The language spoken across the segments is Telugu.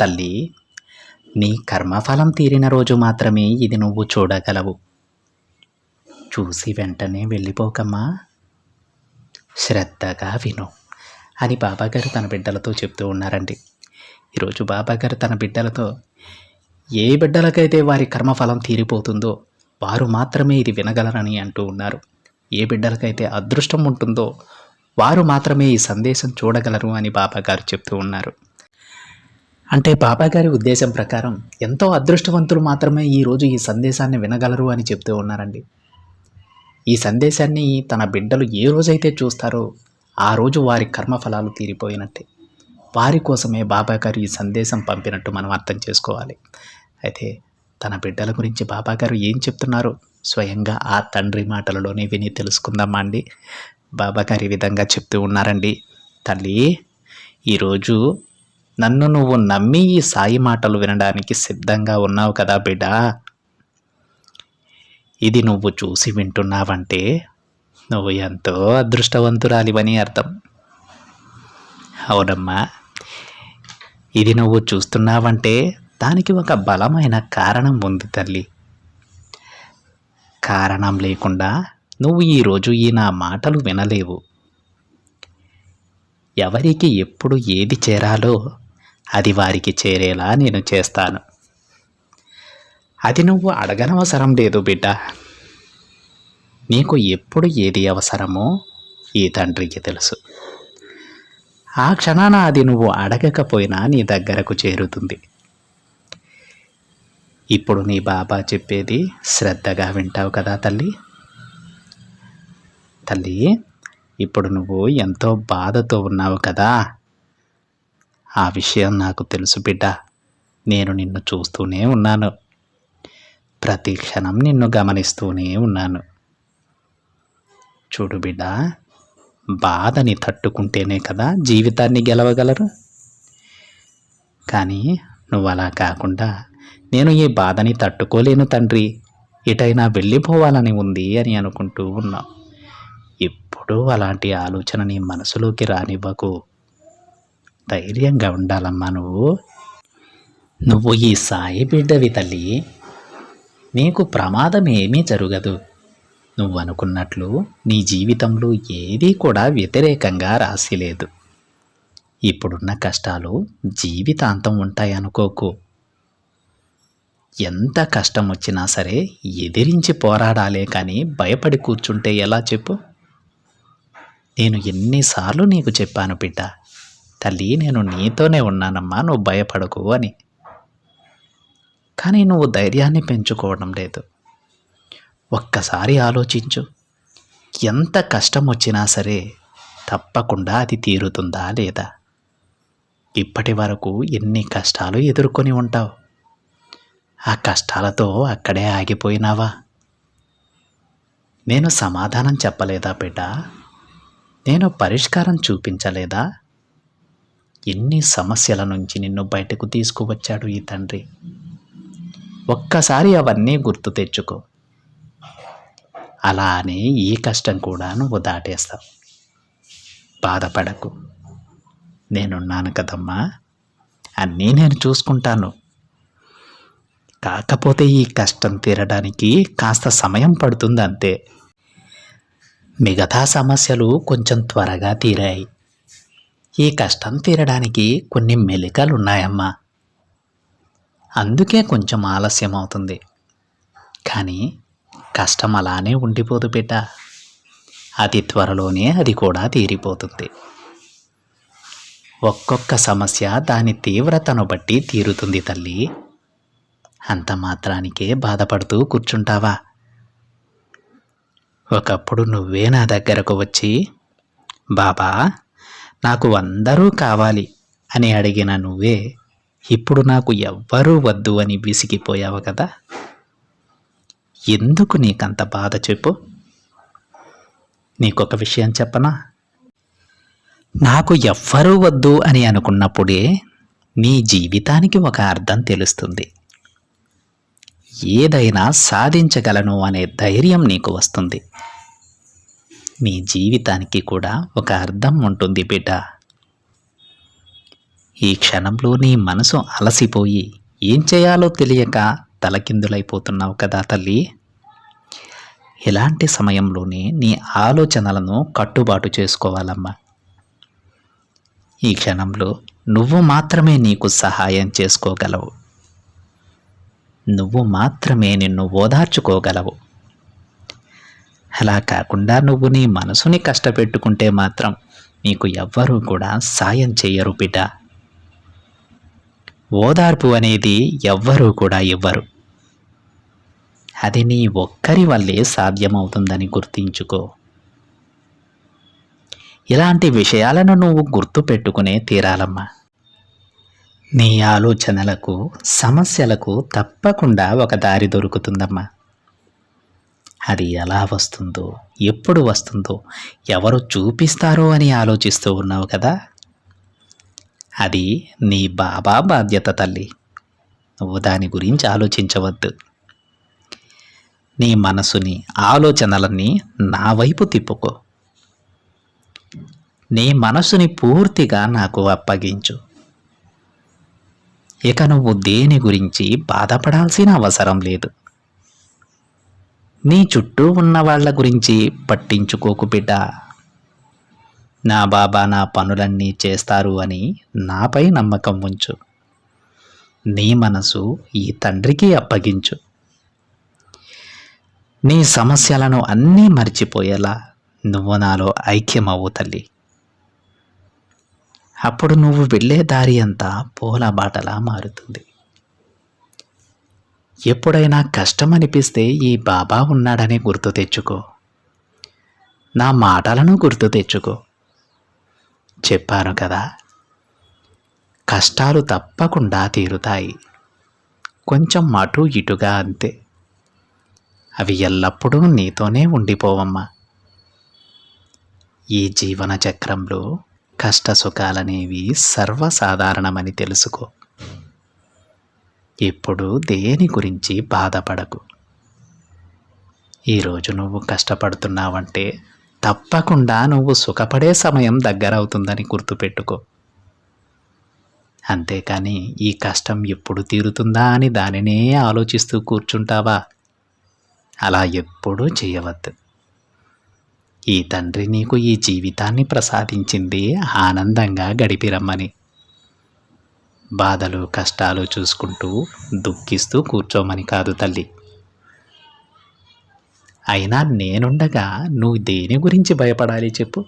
తల్లి నీ కర్మఫలం తీరిన రోజు మాత్రమే ఇది నువ్వు చూడగలవు. చూసి వెంటనే వెళ్ళిపోకమ్మా. శ్రద్ధగా విను అని బాబాగారు తన బిడ్డలతో చెప్తూ ఉన్నారండి. ఈరోజు బాబాగారు తన బిడ్డలతో ఏ బిడ్డలకైతే వారి కర్మఫలం తీరిపోతుందో వారు మాత్రమే ఇది వినగలరని అంటూ ఉన్నారు. ఏ బిడ్డలకైతే అదృష్టం ఉంటుందో వారు మాత్రమే ఈ సందేశం చూడగలరు అని బాబాగారు చెప్తూ ఉన్నారు. అంటే బాబాగారి ఉద్దేశం ప్రకారం ఎంతో అదృష్టవంతులు మాత్రమే ఈరోజు ఈ సందేశాన్ని వినగలరు అని చెప్తూ ఉన్నారండి. ఈ సందేశాన్ని తన బిడ్డలు ఏ రోజైతే చూస్తారో ఆ రోజు వారి కర్మఫలాలు తీరిపోయినట్టే. వారి కోసమే బాబాగారు ఈ సందేశం పంపినట్టు మనం అర్థం చేసుకోవాలి. అయితే తన బిడ్డల గురించి బాబాగారు ఏం చెప్తున్నారో స్వయంగా ఆ తండ్రి మాటలలోనే విని తెలుసుకుందామా అండి. బాబాగారు ఈ విధంగా చెప్తూ ఉన్నారండి. తల్లి ఈరోజు నన్ను నువ్వు నమ్మి ఈ సాయి మాటలు వినడానికి సిద్ధంగా ఉన్నావు కదా బిడ్డ. ఇది నువ్వు చూసి వింటున్నావంటే నువ్వు ఎంతో అదృష్టవంతురాలివని అర్థం. అవునమ్మా ఇది నువ్వు చూస్తున్నావంటే దానికి ఒక బలమైన కారణం ఉంది తల్లి. కారణం లేకుండా నువ్వు ఈరోజు ఈ నా మాటలు వినలేవు. ఎవరికి ఎప్పుడు ఏది చేరాలో అది వారికి చేరేలా నేను చేస్తాను. అది నువ్వు అడగనవసరం లేదు బిడ్డ. నీకు ఎప్పుడు ఏది అవసరమో ఈ తండ్రికి తెలుసు. ఆ క్షణాన అది నువ్వు అడగకపోయినా నీ దగ్గరకు చేరుతుంది. ఇప్పుడు నీ బాబా చెప్పేది శ్రద్ధగా వింటావు కదా తల్లి. తల్లి ఇప్పుడు నువ్వు ఎంతో బాధతో ఉన్నావు కదా. ఆ విషయం నాకు తెలుసు బిడ్డ. నేను నిన్ను చూస్తూనే ఉన్నాను. ప్రతి క్షణం నిన్ను గమనిస్తూనే ఉన్నాను. చూడు బిడ్డ బాధని తట్టుకుంటేనే కదా జీవితాన్ని గెలవగలరు? కానీ నువ్వు అలా కాకుండా నేను ఈ బాధని తట్టుకోలేను తండ్రి. ఎటైనా వెళ్ళిపోవాలని ఉంది అని అనుకుంటూ ఉన్నావు. ఎప్పుడూ అలాంటి ఆలోచన నీ మనసులోకి రానివ్వకు. ధైర్యంగా ఉండాలమ్మా నువ్వు. నువ్వు ఈ సాయి బిడ్డవి తల్లి. నీకు ప్రమాదం ఏమీ జరగదు. నువ్వు అనుకున్నట్లు నీ జీవితంలో ఏదీ కూడా వ్యతిరేకంగా రాసి లేదు. ఇప్పుడున్న కష్టాలు జీవితాంతం ఉంటాయనుకోకు ఎంత కష్టం వచ్చినా సరే ఎదిరించి పోరాడాలే కానీ భయపడి కూర్చుంటే ఎలా చెప్పు? నేను ఎన్నిసార్లు నీకు చెప్పాను బిడ్డ తల్లి నేను నీతోనే ఉన్నానమ్మా నువ్వు భయపడకు అని. కానీ నువ్వు ధైర్యాన్ని పెంచుకోవడం లేదు. ఒక్కసారి ఆలోచించు. ఎంత కష్టం వచ్చినా సరే తప్పకుండా అది తీరుతుందా లేదా? ఇప్పటి వరకు ఎన్ని కష్టాలు ఎదుర్కొని ఉంటావు? ఆ కష్టాలతో అక్కడే ఆగిపోయినావా? నేను సమాధానం చెప్పలేదా బిడ్డ? నేను పరిష్కారం చూపించలేదా? ఎన్ని సమస్యల నుంచి నిన్ను బయటకు తీసుకువచ్చాడు ఈ తండ్రి? ఒక్కసారి అవన్నీ గుర్తు తెచ్చుకో. అలా అని ఈ కష్టం కూడా నువ్వు దాటేస్తావు. బాధపడకు. నేనున్నాను కదమ్మా. అన్నీ నేను చూసుకుంటాను. కాకపోతే ఈ కష్టం తీరడానికి కాస్త సమయం పడుతుంది అంతే మిగతా సమస్యలు కొంచెం త్వరగా తీరాయి. ఈ కష్టం తీరడానికి కొన్ని మెలికలు ఉన్నాయమ్మా అందుకే కొంచెం ఆలస్యం అవుతుంది కానీ కష్టం అలానే ఉండిపోదు బిడ్డ. అతి త్వరలోనే అది కూడా తీరిపోతుంది. ఒక్కొక్క సమస్య దాని తీవ్రతను బట్టి తీరుతుంది తల్లి. అంత మాత్రానికే బాధపడుతూ కూర్చుంటావా? ఒకప్పుడు నువ్వే నా దగ్గరకు వచ్చి బాబా నాకు అందరూ కావాలి అని అడిగిన నువ్వే ఇప్పుడు నాకు ఎవ్వరూ వద్దు అని విసిగిపోయావు కదా? ఎందుకు నీకంత బాధ చెప్పు? నీకొక విషయం చెప్పనా? నాకు ఎవ్వరూ వద్దు అని అనుకున్నప్పుడే నీ జీవితానికి ఒక అర్థం తెలుస్తుంది. ఏదైనా సాధించగలను అనే ధైర్యం నీకు వస్తుంది. నీ జీవితానికి కూడా ఒక అర్థం ఉంటుంది బిడ్డ. ఈ క్షణంలో నీ మనసు అలసిపోయి ఏం చేయాలో తెలియక తలకిందులైపోతున్నావు కదా తల్లి. ఇలాంటి సమయంలోనే నీ ఆలోచనలను కట్టుబాటు చేసుకోవాలమ్మా. ఈ క్షణంలో నువ్వు మాత్రమే నీకు సహాయం చేసుకోగలవు. నువ్వు మాత్రమే నిన్ను ఓదార్చుకోగలవు. అలా కాకుండా నువ్వు నీ మనసుని కష్టపెట్టుకుంటే మాత్రం నీకు ఎవ్వరూ కూడా సాయం చేయరు బిడ్డ. ఓదార్పు అనేది ఎవ్వరూ కూడా ఇవ్వరు. అది నీ ఒక్కరి వల్లే సాధ్యమవుతుందని గుర్తించుకో. ఇలాంటి విషయాలను నువ్వు గుర్తు పెట్టుకునే తీరాలమ్మా. నీ ఆలోచనలకు సమస్యలకు తప్పకుండా ఒక దారి దొరుకుతుందమ్మా. అది ఎలా వస్తుందో ఎప్పుడు వస్తుందో ఎవరు చూపిస్తారో అని ఆలోచిస్తూ ఉన్నావు కదా? అది నీ బాబా బాధ్యత తల్లి. నువ్వు దాని గురించి ఆలోచించవద్దు. నీ మనసుని ఆలోచనలని నా వైపు తిప్పుకో. నీ మనసుని పూర్తిగా నాకు అప్పగించు. ఇక నువ్వు దేని గురించి బాధపడాల్సిన అవసరం లేదు. నీ చుట్టూ ఉన్న వాళ్ళ గురించి పట్టించుకోకు బిడ్డ. నా బాబా నా పనులన్నీ చేస్తారు అని నాపై నమ్మకం ఉంచు. నీ మనసు ఈ తండ్రికి అప్పగించు. నీ సమస్యలను అన్నీ మర్చిపోయేలా నువ్వు నాలో ఐక్యమవు తల్లి. అప్పుడు నువ్వు వెళ్ళే దారి అంతా పూల బాటలా మారుతుంది. ఎప్పుడైనా కష్టం అనిపిస్తే ఈ బాబా ఉన్నాడని గుర్తు తెచ్చుకో. నా మాటలను గుర్తు తెచ్చుకో. చెప్పాను కదా. కష్టాలు తప్పకుండా తీరుతాయి. కొంచెం అటు ఇటుగా అంతే. అవి ఎల్లప్పుడూ నీతోనే ఉండిపోవమ్మా. ఈ జీవన చక్రంలో కష్టసుఖాలనేవి సర్వసాధారణమని తెలుసుకో. ఇప్పుడు దేని గురించి బాధపడకు. ఈరోజు నువ్వు కష్టపడుతున్నావంటే తప్పకుండా నువ్వు సుఖపడే సమయం దగ్గరవుతుందని గుర్తుపెట్టుకో. అంతేకాని ఈ కష్టం ఎప్పుడు తీరుతుందా అని దానినే ఆలోచిస్తూ కూర్చుంటావా? అలా ఎప్పుడూ చేయవద్దు. ఈ తండ్రి నీకు ఈ జీవితాన్ని ప్రసాదించింది ఆనందంగా గడిపిరమ్మని. బాధలు కష్టాలు చూసుకుంటూ దుఃఖిస్తూ కూర్చోమని కాదు తల్లి. అయినా నేనుండగా నువ్వు దేని గురించి భయపడాలి చెప్పు?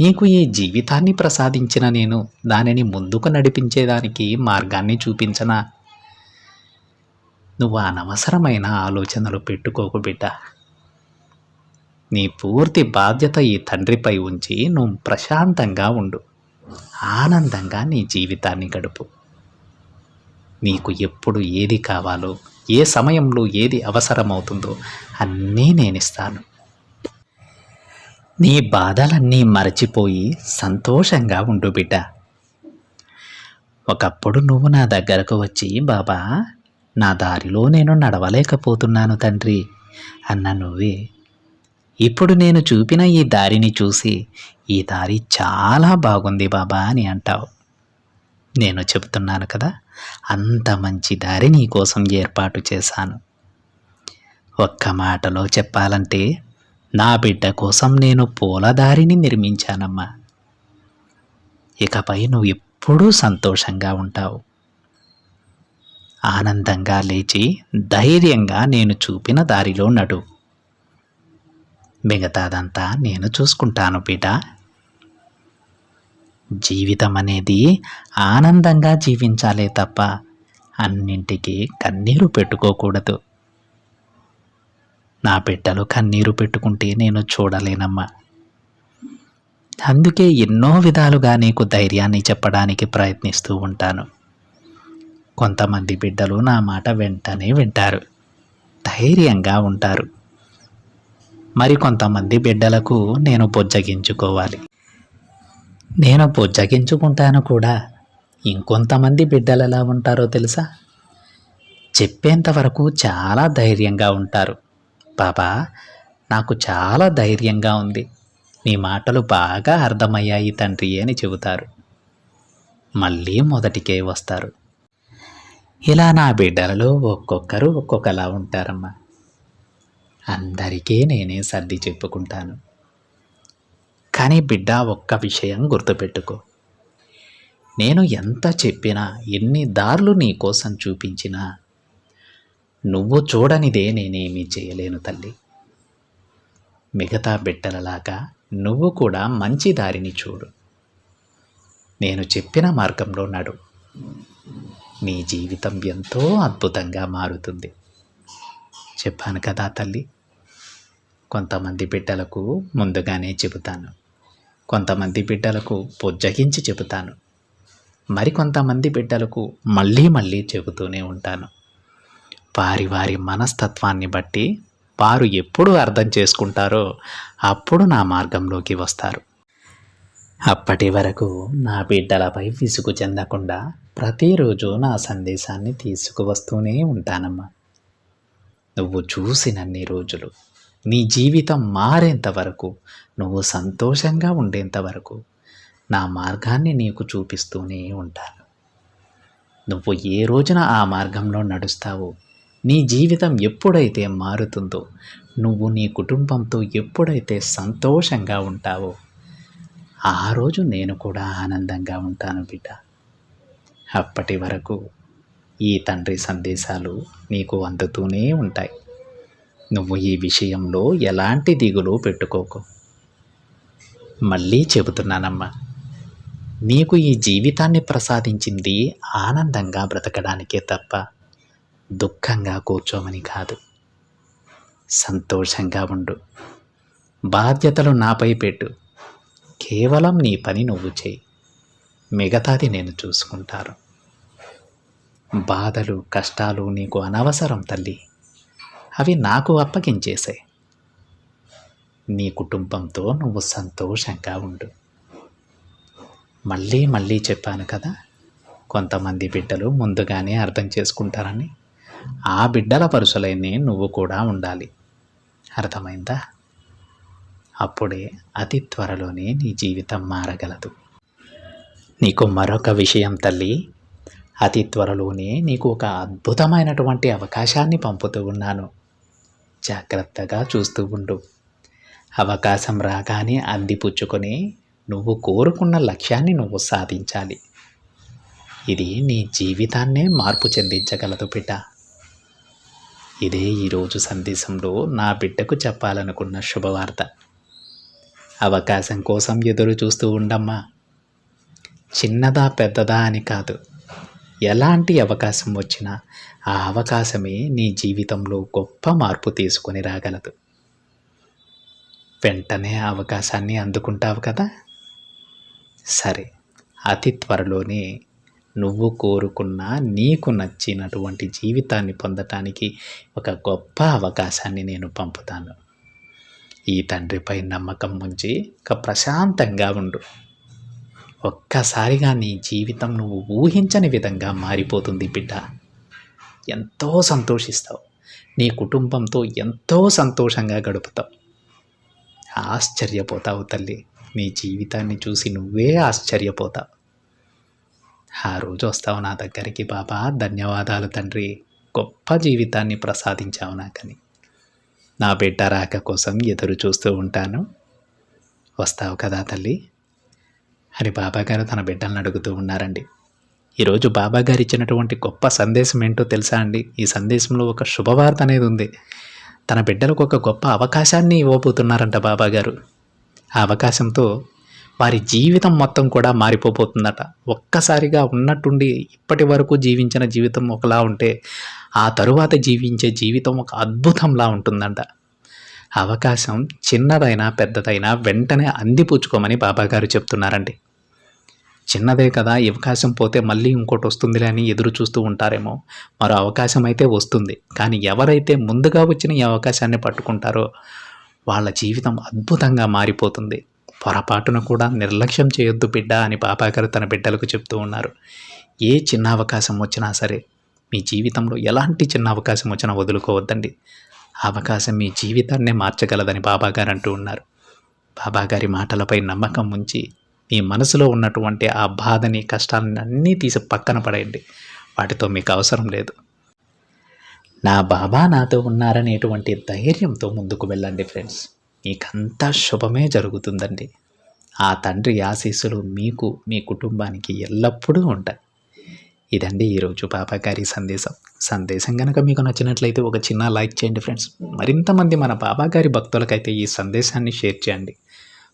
నీకు ఈ జీవితాన్ని ప్రసాదించిన నేను దానిని ముందుకు నడిపించేదానికి మార్గాన్ని చూపించనా? నువ్వు అనవసరమైన ఆలోచనలు పెట్టుకోకు బిడ్డ. నీ పూర్తి బాధ్యత ఈ తండ్రిపై ఉంచి నువ్వు ప్రశాంతంగా ఉండు. ఆనందంగా నీ జీవితాన్ని గడుపు. నీకు ఎప్పుడు ఏది కావాలో ఏ సమయంలో ఏది అవసరమవుతుందో అన్నీ నేనిస్తాను. నీ బాధలన్నీ మరచిపోయి సంతోషంగా ఉండు బిడ్డ. ఒకప్పుడు నువ్వు నా దగ్గరకు వచ్చి బాబా నా దారిలో నేను నడవలేకపోతున్నాను తండ్రి అన్న నువ్వే ఇప్పుడు నేను చూపిన ఈ దారిని చూసి ఈ దారి చాలా బాగుంది బాబా అని అంటావు. నేను చెబుతున్నాను కదా అంత మంచి దారి నీకోసం ఏర్పాటు చేశాను. ఒక్క మాటలో చెప్పాలంటే నా బిడ్డ కోసం నేను పూల దారిని నిర్మించానమ్మా. ఇకపై నువ్వు ఎప్పుడూ సంతోషంగా ఉంటావు. ఆనందంగా లేచి ధైర్యంగా నేను చూపిన దారిలో నడు. మిగతాదంతా నేను చూసుకుంటాను బిడ్డ జీవితం అనేది ఆనందంగా జీవించాలే తప్ప అన్నింటికీ కన్నీరు పెట్టుకోకూడదు. నా బిడ్డలు కన్నీరు పెట్టుకుంటే నేను చూడలేనమ్మా. అందుకే ఎన్నో విధాలుగా నీకు ధైర్యాన్ని చెప్పడానికి ప్రయత్నిస్తూ ఉంటాను. కొంతమంది బిడ్డలు నా మాట వెంటనే వింటారు. ధైర్యంగా ఉంటారు. మరి కొంతమంది బిడ్డలకు నేను బుజ్జగించుకోవాలి. నేను బుజ్జగించుకుంటాను కూడా. ఇంకొంతమంది బిడ్డలు ఎలా ఉంటారో తెలుసా? చెప్పేంత వరకు చాలా ధైర్యంగా ఉంటారు. బాబా నాకు చాలా ధైర్యంగా ఉంది. నీ మాటలు బాగా అర్థమయ్యాయి తండ్రి అని చెబుతారు. మళ్ళీ మొదటికే వస్తారు. ఇలా నా బిడ్డలలో ఒక్కొక్కరు ఒక్కొక్కలా ఉంటారమ్మా. అందరికీ నేనే సర్ది చెప్పుకుంటాను. కానీ బిడ్డ ఒక్క విషయం గుర్తుపెట్టుకో. నేను ఎంత చెప్పినా ఎన్ని దారులు నీ కోసం చూపించినా నువ్వు చూడనిదే నేనేమీ చేయలేను తల్లి. మిగతా బిడ్డలలాగా నువ్వు కూడా మంచి దారిని చూడు. నేను చెప్పిన మార్గంలో నడు. నీ జీవితం ఎంతో అద్భుతంగా మారుతుంది. చెప్పాను కదా తల్లి. కొంతమంది బిడ్డలకు ముందుగానే చెబుతాను. కొంతమంది బిడ్డలకు బుజ్జగించి చెబుతాను. మరికొంతమంది బిడ్డలకు మళ్ళీ మళ్ళీ చెబుతూనే ఉంటాను. వారి వారి మనస్తత్వాన్ని బట్టి వారు ఎప్పుడు అర్థం చేసుకుంటారో అప్పుడు నా మార్గంలోకి వస్తారు. అప్పటి వరకు నా బిడ్డలపై విసుగు చెందకుండా ప్రతిరోజు నా సందేశాన్ని తీసుకువస్తూనే ఉంటానమ్మా. నువ్వు చూసినన్ని రోజులు నీ జీవితం మారేంత వరకు నువ్వు సంతోషంగా ఉండేంత వరకు నా మార్గాన్ని నీకు చూపిస్తూనే ఉంటాను. నువ్వు ఏ రోజున ఆ మార్గంలో నడుస్తావో నీ జీవితం ఎప్పుడైతే మారుతుందో నువ్వు నీ కుటుంబంతో ఎప్పుడైతే సంతోషంగా ఉంటావో ఆ రోజు నేను కూడా ఆనందంగా ఉంటాను బిడ్డ. అప్పటి వరకు ఈ తండ్రి సందేశాలు నీకు అందుతూనే ఉంటాయి. నువ్వు ఈ విషయంలో ఎలాంటి దిగులు పెట్టుకోకు. మళ్ళీ చెబుతున్నానమ్మా నీకు ఈ జీవితాన్ని ప్రసాదించింది ఆనందంగా బ్రతకడానికే తప్ప దుఃఖంగా కూర్చోమని కాదు. సంతోషంగా ఉండు. బాధ్యతలు నాపై పెట్టు. కేవలం నీ పని నువ్వు చేయి. మిగతాది నేను చూసుకుంటాను. బాధలు కష్టాలు నీకు అనవసరం తల్లి. అవి నాకు అప్పగించేసాయి నీ కుటుంబంతో నువ్వు సంతోషంగా ఉండు. మళ్ళీ మళ్ళీ చెప్పాను కదా కొంతమంది బిడ్డలు ముందుగానే అర్థం చేసుకుంటారని. ఆ బిడ్డల పరుసలైనే నువ్వు కూడా ఉండాలి. అర్థమైందా? అప్పుడే అతి త్వరలోనే నీ జీవితం మారగలదు. నీకు మరొక విషయం తల్లి అతి త్వరలోనే నీకు ఒక అద్భుతమైనటువంటి అవకాశాన్ని పంపుతూ ఉన్నాను. జాగ్రత్తగా చూస్తూ ఉండు. అవకాశం రాగానే అందిపుచ్చుకొని నువ్వు కోరుకున్న లక్ష్యాన్ని నువ్వు సాధించాలి. ఇది నీ జీవితాన్నే మార్పు చెందించగలదు బిడ్డ ఇదే ఈరోజు సందేశంలో నా బిడ్డకు చెప్పాలనుకున్న శుభవార్త. అవకాశం కోసం ఎదురు చూస్తూ ఉండమ్మా. చిన్నదా పెద్దదా అని కాదు. ఎలాంటి అవకాశం వచ్చినా ఆ అవకాశమే నీ జీవితంలో గొప్ప మార్పు తీసుకొని రాగలదు. వెంటనే అవకాశాన్ని అందుకుంటావు కదా? సరే అతి త్వరలోనే నువ్వు కోరుకున్న నీకు నచ్చినటువంటి జీవితాన్ని పొందటానికి ఒక గొప్ప అవకాశాన్ని నేను పంపుతాను. ఈ తండ్రిపై నమ్మకం ఉంచి ఒక ప్రశాంతంగా ఉండు. ఒక్కసారిగా నీ జీవితం నువ్వు ఊహించని విధంగా మారిపోతుంది బిడ్డ. ఎంతో సంతోషిస్తావు. నీ కుటుంబంతో ఎంతో సంతోషంగా గడుపుతావు. ఆశ్చర్యపోతావు తల్లి. నీ జీవితాన్ని చూసి నువ్వే ఆశ్చర్యపోతావు. ఆ రోజు వస్తావు నా దగ్గరికి బాబా. ధన్యవాదాలు తండ్రి. గొప్ప జీవితాన్ని ప్రసాదించావు నాకని. నా బిడ్డ రాక కోసం ఎదురు చూస్తూ ఉంటాను. వస్తావు కదా తల్లి. అని బాబాగారు తన బిడ్డలను అడుగుతూ ఉన్నారండి. ఈరోజు బాబాగారు ఇచ్చినటువంటి గొప్ప సందేశం ఏంటో తెలుసా అండి? ఈ సందేశంలో ఒక శుభవార్త అనేది ఉంది. తన బిడ్డలకు ఒక గొప్ప అవకాశాన్ని ఇవ్వబోతున్నారంట బాబాగారు. ఆ అవకాశంతో వారి జీవితం మొత్తం కూడా మారిపోబోతుందట. ఒక్కసారిగా ఉన్నట్టుండి ఇప్పటి వరకు జీవించిన జీవితం ఒకలా ఉంటే ఆ తరువాత జీవించే జీవితం ఒక అద్భుతంలా ఉంటుందంట. అవకాశం చిన్నదైనా పెద్దదైనా వెంటనే అందిపుచ్చుకోమని బాబాగారు చెప్తున్నారండి. చిన్నదే కదా ఈ అవకాశం పోతే మళ్ళీ ఇంకోటి వస్తుందిలే అని ఎదురు చూస్తూ ఉంటారేమో. మరో అవకాశం అయితే వస్తుంది. కానీ ఎవరైతే ముందుగా వచ్చిన ఈ అవకాశాన్ని పట్టుకుంటారో వాళ్ళ జీవితం అద్భుతంగా మారిపోతుంది. పొరపాటున కూడా నిర్లక్ష్యం చేయొద్దు బిడ్డ అని బాబాగారు తన బిడ్డలకు చెప్తూ ఉన్నారు. ఏ చిన్న అవకాశం వచ్చినా సరే మీ జీవితంలో ఎలాంటి చిన్న అవకాశం వచ్చినా వదులుకోవద్దండి. అవకాశం మీ జీవితాన్నే మార్చగలదని బాబాగారు అంటూ ఉన్నారు. బాబాగారి మాటలపై నమ్మకం ఉంచి మీ మనసులో ఉన్నటువంటి ఆ బాధని కష్టాలని అన్నీ తీసి పక్కన పడేయండి. వాటితో మీకు అవసరం లేదు. నా బాబా నాతో ఉన్నారనేటువంటి ధైర్యంతో ముందుకు వెళ్ళండి ఫ్రెండ్స్. మీకంతా శుభమే జరుగుతుందండి. ఆ తండ్రి ఆశీస్సులు మీకు మీ కుటుంబానికి ఎల్లప్పుడూ ఉంటాయి. ఇదండి ఈరోజు బాబా గారి సందేశం. సందేశం కనుక మీకు నచ్చినట్లయితే ఒక చిన్న లైక్ చేయండి ఫ్రెండ్స్. మరింతమంది మన బాబా గారి భక్తులకైతే ఈ సందేశాన్ని షేర్ చేయండి.